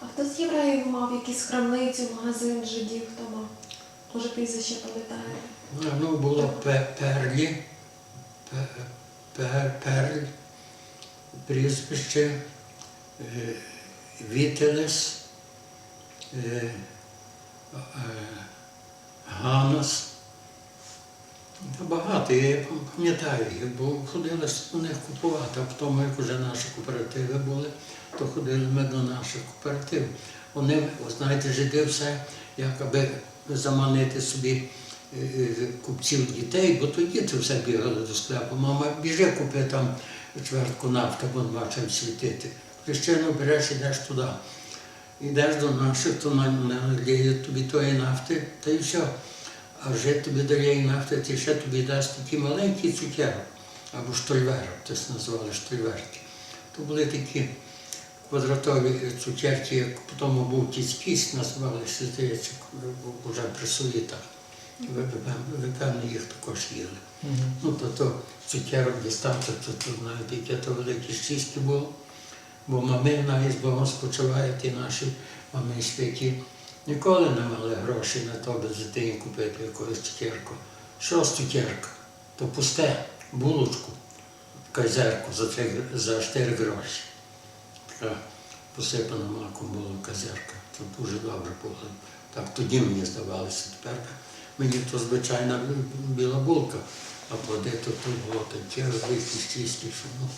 А хто з євреїв мав якісь крамницю, магазин жидів, хто? Може, прізвище пам'ятає? Ну, було Пе- Перлі, Пе- Пе- Перль, прізвище, е, Вітелес, е, е, Ганас. Багато, я пам'ятаю їх, бо ходили у них купувати, а потім, як вже наші кооперативи були, то ходили ми до наших кооперативів. Вони, знаєте, жиди все, як аби заманити собі е, е, купців дітей, бо то діти все бігали до склепу. Мама, біжи, купи там чвертку нафти, бо чим світити. Хрещено береш, ідеш туди. Йдеш до наших, то на- наліють тобі тої нафти, та й все. А вже тобі дає і нафти, ти ще тобі дасть такі маленькі цукерок, або штольверок, це називали штольверки. То були такі квадратові цукерки, як потім був тіскість, називалися, здається, вже при совітах. Ви, ви, певно, їх також їли. Ну, то, то цукерок дістати, то, то навіть яке то велике щастя було. Бо мами навіть з Богом спочивають і наші мами святі ніколи не мали грошей на то, аби дитині купити якусь цукерку. Що з? То пусте булочку, казерку за, три, за 4 гроші. Така посипана маком була казерка. Це дуже добре було. Так тоді мені здавалося. Тепер мені то звичайна біла булка, а плоди то, було таке велике щастя, що ну,